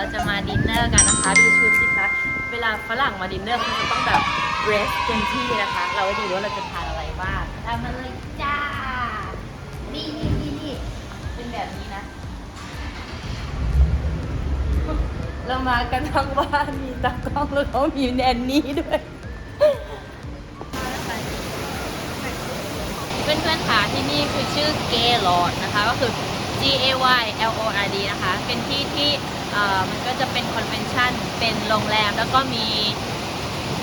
เราจะมาดินเนอร์กันนะคะ ดูชุดสิคะ เวลาฝรั่งมาดินเนอร์เขาจะต้องแบบเดรสเต็มที่นะคะ เราก็ดูว่าเราจะทานอะไรบ้างตามมาเลยจ้า นี่นี่นี่นี่เป็นแบบนี้นะ เรามากันทั้งบ้านมีตากล้องแล้วก็มีแนนนี่ด้วยเพื่อนๆค่ะที่นี่คือชื่อเกลอดนะคะ ก็คือ G A Y L O R D นะคะ เป็นที่ที่เอ่อ มันก็จะเป็นคอนเวนชั่น เป็นโรงแรม แล้วก็มี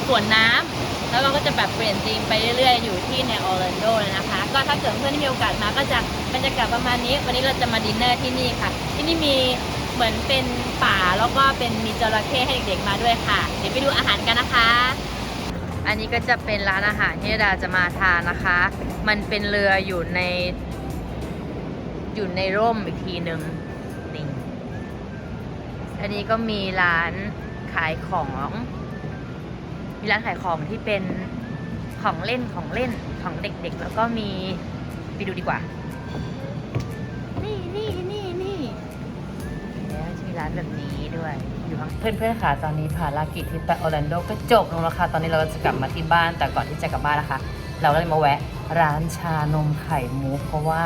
สวนน้ำแล้วเราก็จะแบบเปลี่ยนธีมไปเรื่อยๆ อยู่ที่ในออร์แลนโดเลยนะคะ ก็ถ้าเกิดเพื่อนที่มีโอกาสมาก็จะบรรยากาศประมาณนี้ วันนี้เราจะมาดินเนอร์ที่นี่ค่ะ ที่นี่มีเหมือนเป็นป่าแล้วก็เป็นมีจระเข้ให้เด็กๆมาด้วยค่ะ เดี๋ยวไปดูอาหารกันนะคะ อันนี้ก็จะเป็นร้านอาหารที่ดาจะมาทานนะคะ มันเป็นเรืออยู่ใน อยู่ในร่มอีกทีหนึ่ง อันนี้ก็มีร้านขายของ มีร้านขายของที่เป็นของเล่นของเล่นของเด็กๆ แล้วก็มีไปดูดีกว่า นี่นี่นี่นี่แล้วจะมีร้านแบบนี้ด้วยอยู่ข้างเพื่อนๆค่ะตอนนี้ภารกิจที่ไปออร์แลนโดก็จบลงแล้วค่ะ ตอนนี้เราก็จะกลับมาที่บ้านแต่ก่อนที่จะกลับบ้านนะคะ เราก็เลยมาแวะร้านชานมไข่มุกเพราะว่า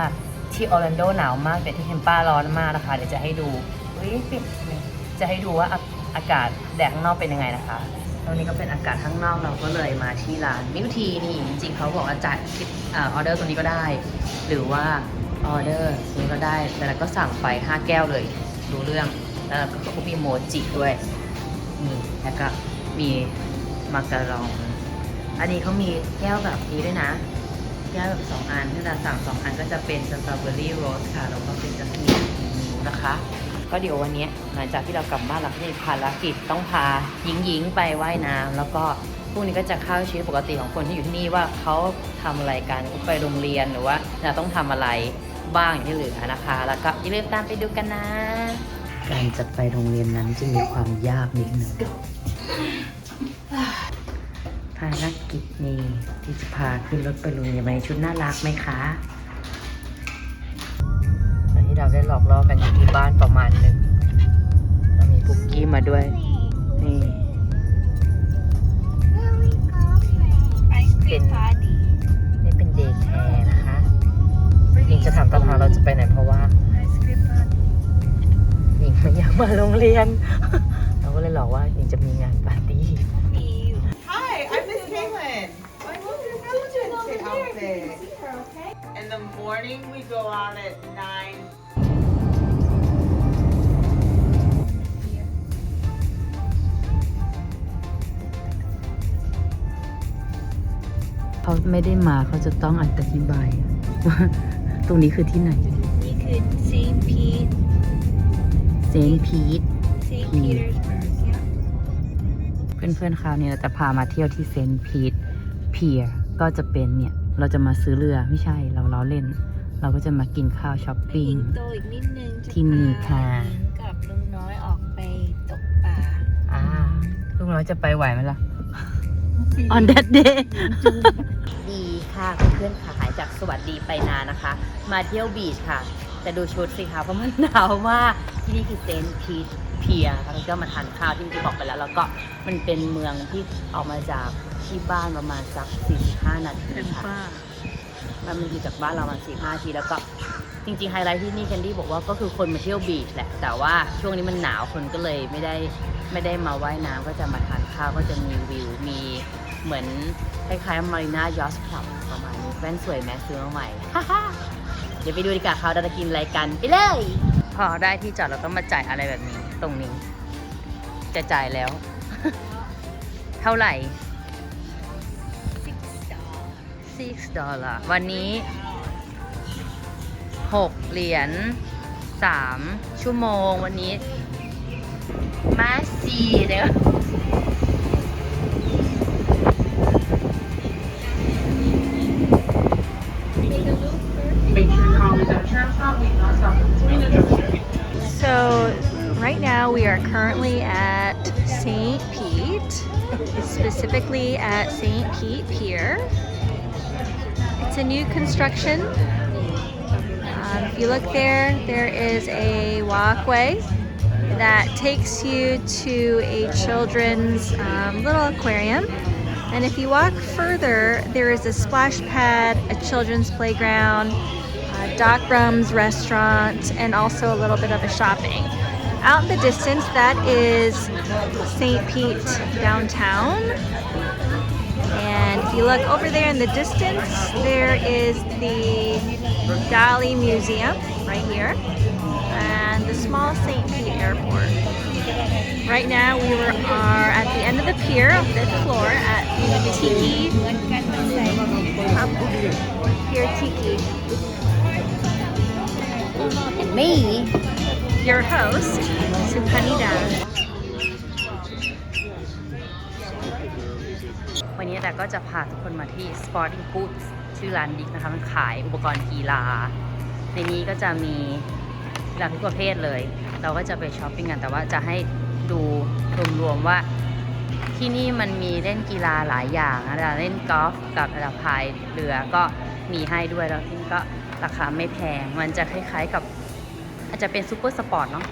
ที่ออร์แลนโดหนาวมากแต่ที่เทมป้าร้อนมากนะคะ เดี๋ยวจะให้ดูเฮ้ยปิด จะให้ดูว่าอาอากาศแดดข้างนอกเป็นยังไงนะคะตรงนี้ก็เป็นอากาศข้างนอกเราก็เลยมาที่ร้านมิวทีนี่จริงๆเขาบอกว่าจ่ายคิดออเดอร์ตรงนี้ก็ได้ หรือว่าออเดอร์นี้ก็ได้แต่เราก็สั่งไป 5 แก้วเลยดูเรื่องแล้วก็เขามีโมจิด้วยนี่แล้วก็มีมาการอง อันนี้เขามีแก้วแบบนี้ด้วยนะ แก้วแบบสองอันที่เราสั่งสองอันก็จะเป็นสตรอเบอรี่โรสค่ะแล้วก็เป็นจัสมินนะคะ ก็เดี๋ยววันนี้หลังจากที่เรากลับบ้านเราก็จะมีภารกิจต้องพาหญิงหญิงๆไปว่ายน้ำแล้วก็พวกนี้ก็จะเข้าชีวิตปกติของคนที่อยู่ที่นี่ว่าเขาทำอะไรกันไปโรงเรียนหรือว่าเราต้องทำอะไรบ้างอย่างที่เหลือนะคะ แล้วก็อย่าลืมตามไปดูกันนะ การจะไปโรงเรียนนั้นจะมีความยากนิดหนึ่งภารกิจนี้ที่จะพาขึ้นรถไปโรงเรียนในชุดน่ารักไหมคะ เราได้หลอกล่อกันอยู่ที่บ้านประมาณหนึ่งเรามีปุกกี้มาด้วย นี่เป็นนี่เป็นเดย์แคร์นะคะหญิงจะถามตอนเช้าเราจะไปไหนเพราะว่าหญิงไม่อยากมาโรงเรียน เราก็เลยหลอกว่าหญิงจะมีงานปาร์ตี้ Hi, I'm Miss Caitlin. I love your Valentine's Day outfit. In the morning, we go out at 9. เขาไม่ได้มาเขาจะต้องอธิบายว่าตรงนี้คือที่ไหน นี่คือ St. Pete เซนพีท St. Hmm. Petersburg เนี่ยเพื่อนๆคราวนี้เราจะพามาเที่ยวที่เซนพีทเพียก็จะเป็นเนี่ย เราจะมาซื้อเรือไม่ใช่เราล้อเล่น เราก็จะมากินข้าวช้อปไปปิ้งยิงโตอีกนิดนึงจะที่นี่ค่ะ พาหญิงกับลุงน้อยออกไปตกปลาอ่าลูกน้อยจะไปไหวไหมล่ะ on that day ดีค่ะเพื่อนๆค่ะหายจากสวัสดีไปนานนะคะ มาเที่ยวบีชค่ะ แต่ดูชุดสิคะเพราะมันหนาวมากที่นี่คือเซนต์พีทเพียค่ะแล้วก็มาทานข้าวที่ที่บอกไปแล้ว แล้วก็มันเป็นเมืองที่ออกมาจากที่บ้านประมาณสัก45นาทีค่ะมันมันอยู่จากบ้านเราประมาณ45นาทีแล้วก็จริงๆไฮไลท์ที่นี่แคนดี้บอกว่าก็คือคนมาเที่ยวบีชแหละ แต่ว่าช่วงนี้มันหนาวคนก็เลยไม่ได้ไม่ได้มาว่ายน้ำก็จะมาทานข้าวก็จะมีวิวมีเหมือน คล้ายๆมารีนายอสคลับประมาณนี้แว่นสวยแมสซื้อมาใหม่ เดี๋ยวไปดูดีกว่าเขาจะกินอะไรกันไปเลย พอได้ที่จอดเราต้องมาจ่ายอะไรแบบนี้ ตรงนี้ จะจ่ายแล้ว เท่าไหร่6 dollar วันนี้ 6 เหรียญ 3 ชั่วโมงวันนี้ มาสีเดี๋ย So right now we are currently at St. Pete, specifically at St. Pete Pier. It's a new construction. Um, if you look there, there is a walkway that takes you to a children's um, little aquarium. And if you walk further, there is a splash pad, a children's playground, Doc Rum's restaurant, and also a little bit of a shopping. Out in the distance, that is St. Pete downtown. And if you look over there in the distance, there is the Dali Museum right here and the small St. Pete Airport. Right now, we are at the end of the pier, fifth floor, at the Tiki. Pier Tiki. And me, your host, Supanida. วันนี้แต่ก็จะพาทุกคนมาที่ Sporting Goods ชื่อร้านดิกนะคะ มันขายอุปกรณ์กีฬา ในนี้ก็จะมีกีฬาทุกประเภทเลย เราก็จะไปช้อปปิ้งกัน แต่ว่าจะให้ดูรวมๆว่าที่นี่มันมีเล่นกีฬาหลายอย่างนะเล่นกอล์ฟกับอะไรพายเรือก็มีให้ด้วยแล้วที่นี่ก็ ราคาไม่แพง มันจะคล้ายๆกับ อาจจะเป็นซูเปอร์สปอร์ตเนาะ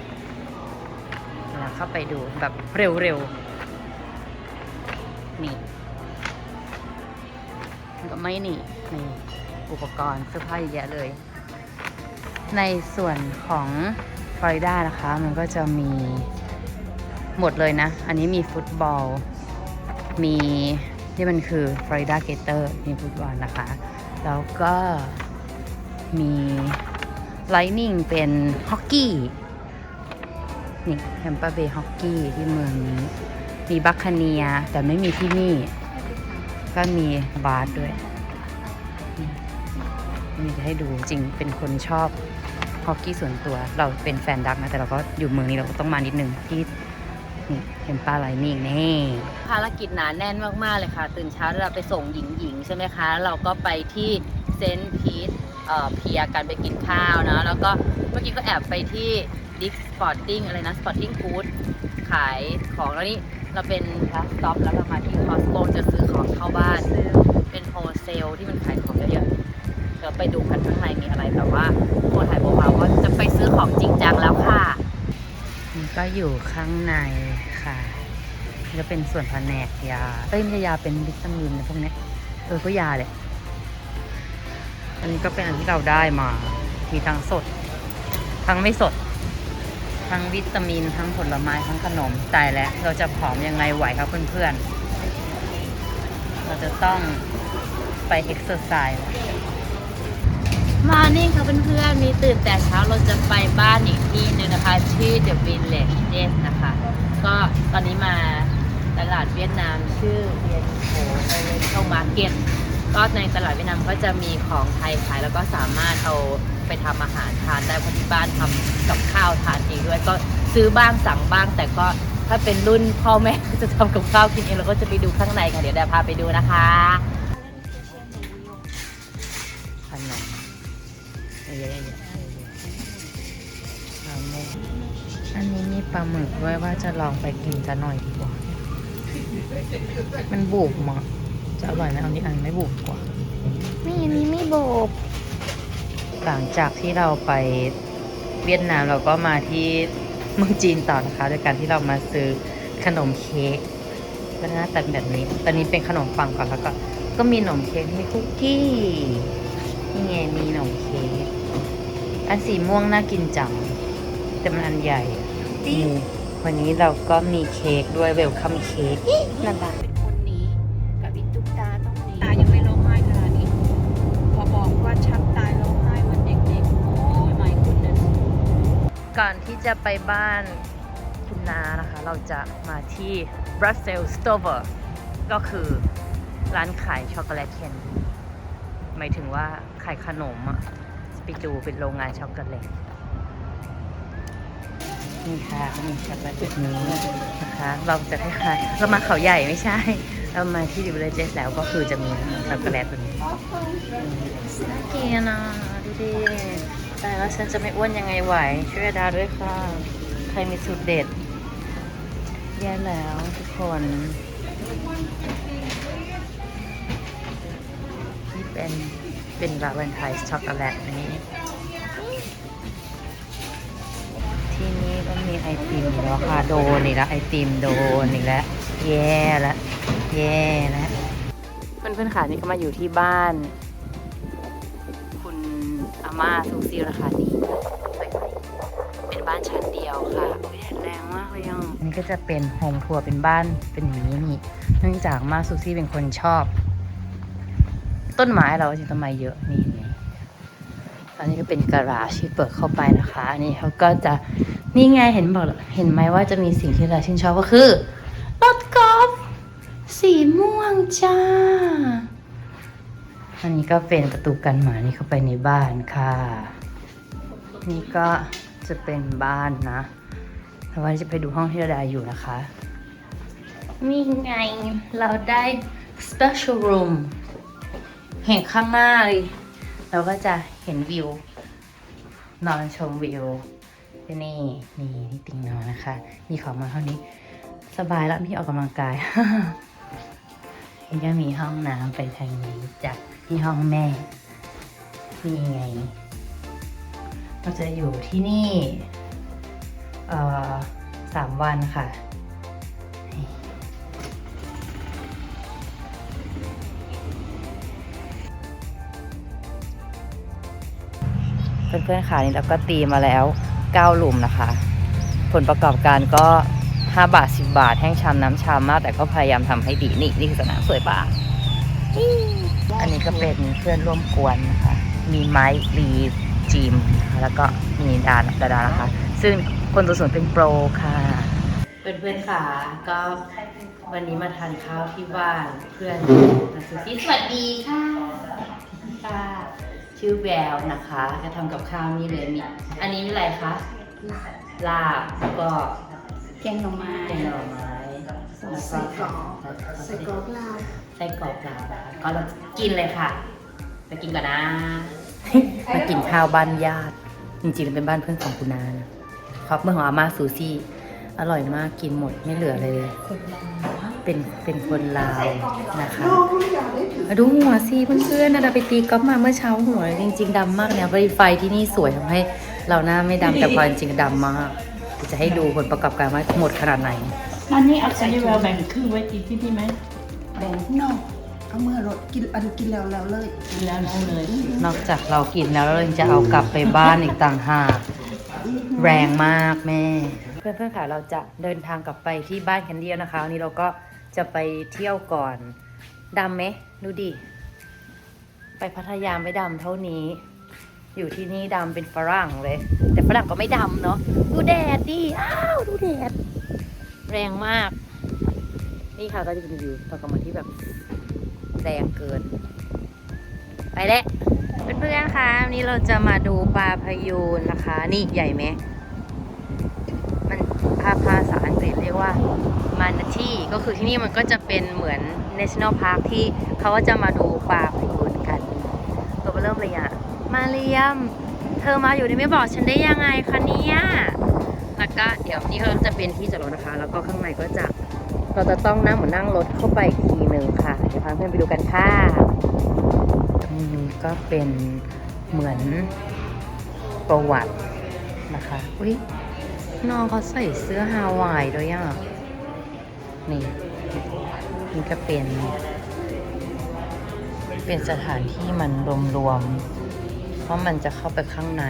เดี๋ยวเราเข้าไปดูแบบเร็วๆ นี่ก็ไม่หนีนี่ อุปกรณ์เสื้อผ้าเยอะแยะเลย ในส่วนของฟลอริดานะคะ มันก็จะมีหมดเลยนะ อันนี้มีฟุตบอล มีที่มันคือฟลอริดาเกเตอร์มีฟุตบอลนะคะ แล้วก็ มีไลนิ่งเป็นฮอกกี้ นี่แฮมเปอร์เบย์ฮอกกี้ที่เมืองนี้ มีบัคคเนีย แต่ไม่มีที่นี่ ก็มีบาสด้วย นี่จะให้ดูจริงเป็นคนชอบฮอกกี้ส่วนตัว เราเป็นแฟนดักนะ แต่เราก็อยู่เมืองนี้เราก็ต้องมานิดนึงที่นี่เห็นป้าไลนิ่งนี่ภารกิจหนาแน่นมาก ๆ เลยค่ะ ตื่นเช้าเราไปส่งหญิงหญิงๆใช่ไหมคะ เราก็ไปที่เซนต์พีท เพียกันไปกินข้าวนะแล้วก็เมื่อกี้ก็แอบไปที่ดิกสปอร์ติ้งอะไรนะสปอร์ติ้งฟู้ดขายของแล้วนี่เราเป็นลัสต็อปแล้วเรามาที่คอสโกจะซื้อของเข้าบ้าน เป็นโฮเซลที่มันขายของเยอะๆเดี๋ยวไปดูกันข้างในมีอะไรแต่ว่าโคถ่ายเบาๆว่าจะไปซื้อของจริงจังแล้วค่ะมันก็อยู่ข้างในค่ะก็เป็นส่วนแผนกยาเอ้ยไม่ใช่ยาเป็นวิตามินพวกนี้เออก็ยาเลย อันนี้ก็เป็นอันที่เราได้มา มีทั้งสด ทั้งไม่สด ทั้งวิตามิน ทั้งผลไม้ ทั้งขนม ตายแล้ว เราจะผอมยังไงไหวครับเพื่อนๆ เราจะต้องไปเอ็กซ์เซอร์ไซส์มานี่ค่ะเพื่อนๆมีตื่นแต่เช้าเราจะไปบ้านอีกที่หนึงนะคะ ชื่อ The Village Yes นะคะ ก็ตอนนี้มาตลาดเวียดนามชื่อเวียนโฮเอเรนเทลมาร์เก็ต ก็ในตลาดเวียดนามก็จะมีของไทยขายแล้วก็สามารถเอาไปทำอาหารทานได้เพราะที่บ้านทำกับข้าวทานเองด้วยก็ซื้อบ้างสั่งบ้าง แต่ก็ถ้าเป็นรุ่นพ่อแม่ก็จะทำกับข้าวกินเองเราก็จะไปดูข้างในค่ะเดี๋ยวเดี๋ยวพาไปดูนะคะขนมเยอะๆปลาหมึกอันนี้มีปลาหมึกด้วยว่าจะลองไปกินจะหน่อยดีกว่า มันบุบมั้ง จะอร่อยไหมเอานี้อันไม่บุบกว่า ไม่อันนี้ไม่โบกหลังจากที่เราไปเวียดนามเราก็มาที่เมืองจีนต่อนะคะโดยการที่เรามาซื้อขนมเค้กก็หน้าตาเป็นแบบนี้ ตอนนี้เป็นขนมปังก่อนแล้วก็ก็มีขนมเค้กมีคุกกี้นี่ไงมีขนมเค้กอันสีม่วงน่ากินจังแต่มันอันใหญ่นี่วันนี้เราก็มีเค้กด้วยเวลคัมเค้กนั่นแห ก่อนที่จะไปบ้านคุณนานะคะ เราจะมาที่ Brussels Stover ก็คือร้านขายช็อกโกแลตเคนหมายถึงว่าขายขนมอะไปดูเป็นโรงงานช็อกโกแลตนี่ค่ะมีช็อกโกแลตแบบนี้นะคะ เราจะคล้ายๆเรามาเขาใหญ่ไม่ใช่ เรามาที่ดิบเลเจสแล้วก็คือจะมีช็อกโกแลตแบบนี้น่ากินนะดูดิ แต่แล้วฉันจะไม่อ้วนยังไงไหว ช่วยดาด้วยค่ะ ใครมีสูตรเด็ด แย่แล้วทุกคนนี่เป็นเป็นวาเลนไทน์ช็อกโกแลตนี้ ที่นี่ก็มีไอติมอีกแล้วค่ะโดนอีกแล้วไอติมโดนอีกแล้วแย่แล้วแย่แล้วเพื่อนๆค่ะนี่ก็มาอยู่ที่บ้าน อาม่าซูซีราคาดีเป็นบ้านชั้นเดียวค่ะอุ๊ยแดดแรงมากเลยยังนี่ก็จะเป็นโฮมทัวร์เป็นบ้านเป็นอย่างนี้นี่เนื่องจากมาซูซี่เป็นคนชอบ ต้นไม้เราจริงต้นไม้เยอะนี่นี่อันนี้ก็เป็นกระราชที่เปิดเข้าไปนะคะ อันนี้เขาก็จะนี่ไงเห็นบอกเห็นไหมว่าจะมีสิ่งที่เราชื่นชอบก็คือรถกอล์ฟสีม่วงจ้า อันนี้ก็เป็นประตูกันหมานี่เข้าไปในบ้านค่ะ นี่ก็จะเป็นบ้านนะแต่ว่าจะไปดูห้องที่เราได้อยู่นะคะ นี่ไงเราได้ special room เห็นข้างหน้าเลยเราก็จะเห็นวิว นอนชมวิวที่นี่นี่นี่ติงนอนนะคะ มีของมาเท่านี้ สบายแล้วพี่ออกกำลังกาย นี่ก็มีห้องน้ำไปทางนี้จาก ที่ห้องแม่นี่ไง เราจะอยู่ที่นี่สามวันค่ะเพื่อนๆค่ะนี่เราก็ตีมาแล้ว 9 หลุมนะคะ ผลประกอบการก็ 5 บาท 10 บาท แห้งชามน้ำชามมาก แต่ก็พยายามทำให้ดี นี่ นี่คือสนามสวยป่ะ อันนี้ก็เป็นเพื่อนร่วมกวนนะคะ มีไม้ลีจีมนะคะแล้วก็มีดานดาดานะคะ ซึ่งคนตัวส่วนเป็นโปรค่ะ เพื่อนๆค่ะก็วันนี้มาทานข้าวที่บ้านเพื่อนนะสุซี่สวัสดีค่ะค่ะชื่อแววนะคะจะทำกับข้าวนี่เลยมีอันนี้มีอะไรคะลาบแล้วก็แกงหน่อไม้แกงหน่อไม้แล้วก็ใส่กรอกใส่กรอกลาว ไส้กรอกลาวนะคะก็เรากินเลยค่ะ ไปกินก่อนนะ มากินข้าวบ้านญาติ จริงๆเป็นบ้านเพื่อนของคุณนานะครับเมื่อของอาม่าซูซี่ อร่อยมากกินหมดไม่เหลือเลย เป็นเป็นคนลาวนะคะมาดูหัวสิเพื่อนๆนะเราไปตีกอล์ฟมาเมื่อเช้าหัวจริง ๆดำมากเนี่ยไฟที่นี่สวยทำให้เราหน้าไม่ดำแต่พอจริงๆดำมากเดี๋ยวจะให้ดูผลประกอบการว่าหมดขนาดไหนอันนี้เอาใส่แววแบ่งครึ่งไว้กินที่นี่ไหม แบ่งนอกเอาเมื่อรถกินอันกินแล้วแล้วเลยกินแล้วนั่นเลยนอกจากเรากินแล้วเรายังจะเอากลับไปบ้านอีกต่างหากแรงมากแม่ เพื่อนๆค่ะเราจะเดินทางกลับไปที่บ้านแคนเดียนะคะวันนี้เราก็จะไปเที่ยวก่อนดำไหมดูดิ ไปพัทยาไม่ดำเท่านี้ อยู่ที่นี่ดำเป็นฝรั่งเลย แต่ฝรั่งก็ไม่ดำเนาะดูแดดดิอ้าวดูแดด แรงมาก นี่ค่ะก็จะเป็นวิวตอนกลางวันที่แบบแรงเกิน ไปแล้วเพื่อนๆคะวันนี้เราจะมาดูปลาพยูนนะคะ นี่ใหญ่ไหมมันภาภาษาอังกฤษเรียกว่ามานาที่ก็คือที่นี่มันก็จะเป็นเหมือน national park ที่เขาก็จะมาดูปลาพยูนกัน ตัวเริ่มเลยอะมาเรียม เธอมาอยู่ในไม่บอกฉันได้ยังไงคะเนี่ยแล้วก็เดี๋ยวนี่เขาจะเป็นที่จอดรถนะคะ แล้วก็ข้างในก็จะ เราจะต้องนั่งเหมือนนั่งรถเข้าไปอีกทีหนึ่งค่ะ เดี๋ยวพาเพื่อนไปดูกันค่ะ ตรงนี้ก็เป็นเหมือนประวัตินะคะ อุ้ยน้องเขาใส่เสื้อฮาวายด้วยอะ นี่ นี่ก็เป็น เป็นสถานที่มันรวมๆ เพราะมันจะเข้าไปข้างใน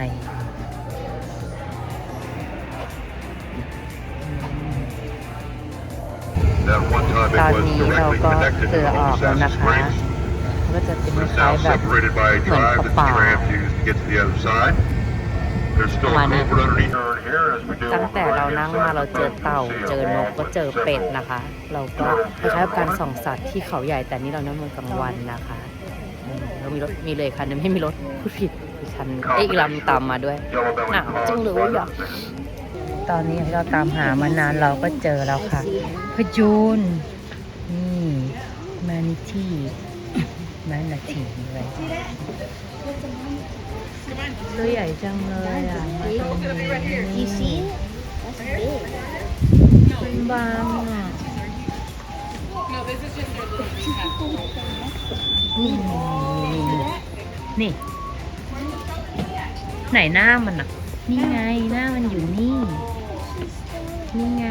ตอนนี้เราก็เรือออกแล้วนะคะ ก็จะเป็นค It's ล้าย now ๆแบบ separated by a เหมือน drive กระ that the ป่า trams use to get to the other side. There's still a Come on in. culvert underneath here as we do ตั้ง on แต่ the เรา right-hand นั่ง side มา of เรา the เจอ boat. เต่า You'll see เจ a อนก wall ก็ with เจอเป็ด several นะคะ เราก็คล้ายๆกับการส่องสัตว์ที่เขาใหญ่แต่นี่เรานั่งบนกลางวันนะคะอืมเรามีรถมีเลยคันนึงไม่มีรถพูดผิดอีกคันเอ้ยอีกลำตามมาด้วย yellow belly หนาว frogs จังเลย right อะ up there. ตอนนี้เราตามหามานานเราก็เจอแล้วค่ะพยูนนี่มานิที่มานาทีอะไรตัวใหญ่จังเลยอะมาตรงนี้นี่เป็นบางอะนี่นี่ไหนหน้ามันอะ นี่ไงหน้ามันอยู่นี่ นี่ไง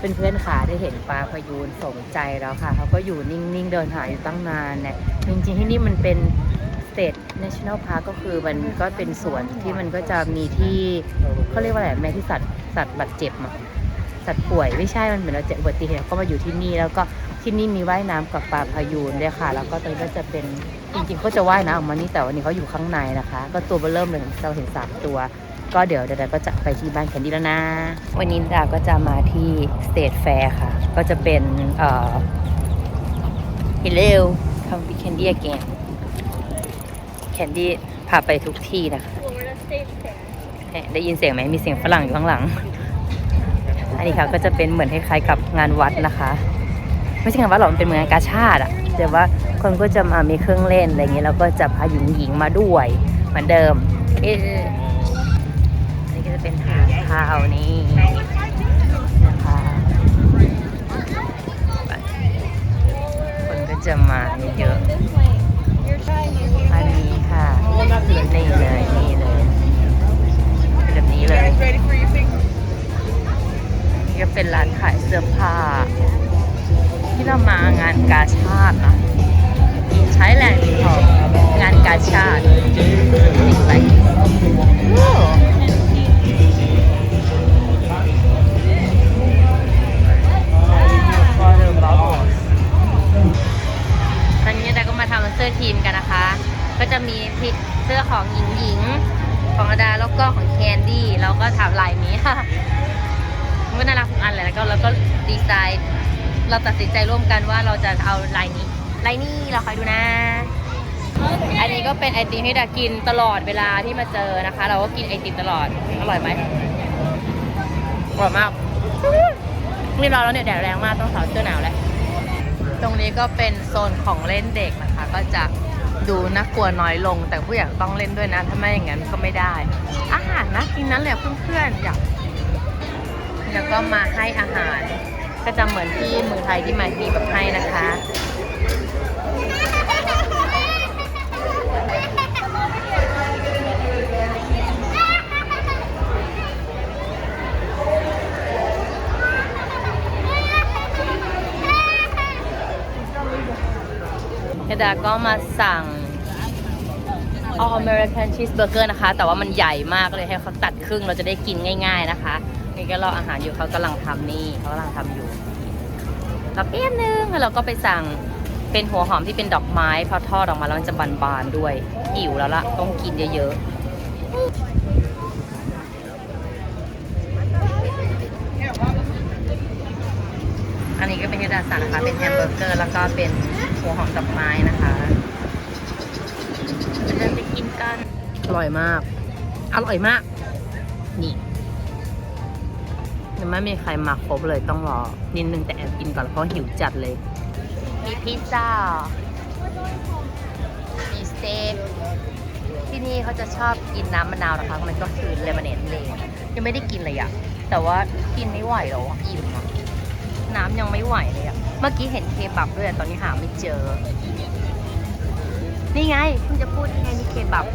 เป็นเพื่อนขาได้เห็นปลาพยูนสมใจแล้วค่ะ เขาก็อยู่นิ่งๆ เดินหาอยู่ตั้งนานเนี่ยจริงๆที่นี่มันเป็น State National Park ก็คือมันก็เป็นสวนที่มันก็จะมีที่เขาเรียกว่าอะไรแม่ที่สัตว์สัตว์บาดเจ็บอะสัตว์ป่วยไม่ใช่มันเหมือนเราเจ็บอุบัติเหตุก็มาอยู่ที่นี่แล้วก็ที่นี่มีว่ายน้ำกับปลาพายูนด้วยค่ะ แล้วก็ตรงนี้ก็จะเป็นจริงๆเขาจะว่ายน้ำออกมานี่แต่วันนี้เขาอยู่ข้างในนะคะ ก็ตัวเบอร์เริ่มเลยเราเห็นสามตัว ก็เดี๋ยวเดี๋ยวก็จะไปที่บ้านแคนดี้แล้วนะ วันนี้ดาก็จะมาที่ State Fair ค่ะ ก็จะเป็นเอ่อ Hello come to Candy again แคนดี้พาไปทุกที่นะคะเนี่ยได้ยินเสียงไหมมีเสียงฝรั่งอยู่ข้างหลัง อันนี้ค่ะก็จะเป็นเหมือนคล้ายๆกับงานวัดนะคะ ไม่ใช่งานวัดหรอกมันเป็นเหมือนงานกาชาติอะแต่ว่าคนก็จะมามีเครื่องเล่นอะไรเงี้ยแล้วก็จะพาหญิงหญิงๆมาด้วย เหมือนเดิม เอะอันนี้ก็จะ เป็นทางเข้าวนี่นะคะคนก็จะมาเยอะอันนี้ค่ะ นี่เลยนี่เลยเป็นแบบนี้เลยก็เป็นร้านขายเสื้อผ้า ที่เรามางานกาชาตินะใช้แหล่งของงานกาชาตินี่อ ตัดใจร่วมกันว่าเราจะเอาลายนี้ลายนี้เราคอยดูนะ อันนี้ก็เป็นไอติมที่ดากินตลอดเวลาที่มาเจอนะคะ เราก็กินไอติมตลอด อร่อยไหมอร่อยมากนี่เราแล้วเนี่ยแดดแรงมากต้องถอดเสื้อหนาวแล้วตรงนี้ก็เป็นโซนของเล่นเด็กนะคะ ก็จะดูน่ากลัวน้อยลง แต่ผู้ใหญ่ต้องเล่นด้วยนะถ้าไม่อย่างนั้นก็ไม่ได้ อาหารนะกินนั้นแหละเพื่อนๆอยากแล้วก็มาให้อาหาร ก็จะเหมือนที่เมืองไทยที่มามีแบบให้นะคะยดาก็มาสั่ง All American Cheeseburger นะคะ แต่ว่ามันใหญ่มากเลยให้เขาตัดครึ่งเราจะได้กินง่าย ๆนะคะ นี่ก็รออาหารอยู่เขากำลังทำนี่เขากำลังทำอยู่ราเปี้ยนนึงแล้วเราก็ไปสั่งเป็นหัวหอมที่เป็นดอกไม้พอทอดออกมาแล้วมันจะบานๆด้วยหิวแล้วล่ะต้องกินเยอะๆ อันนี้ก็เป็นที่ดาสั่งนะคะ เป็นแฮมเบอร์เกอร์แล้วก็เป็นหัวหอมดอกไม้นะคะเดินไปกินกัน อร่อยมาก อร่อยมาก นี่ ยังไม่มีใครมาครบเลยต้องรอ นิดนึงแต่แอบกินก่อนเพราะหิวจัดเลย มีพิซซ่า มีสเต็กที่นี่เขาจะชอบกินน้ำมะนาวนะคะ มันก็คือเลมอนเนดเลยยังไม่ได้กินเลยอะแต่ว่ากินไม่ไหวแล้วอะอิ่มอะน้ำยังไม่ไหวเลยอะเมื่อกี้เห็นเคบับด้วยแต่ตอนนี้หาไม่เจอ นี่ไงเพิ่งจะพูดนี่ไงนี่เคบับ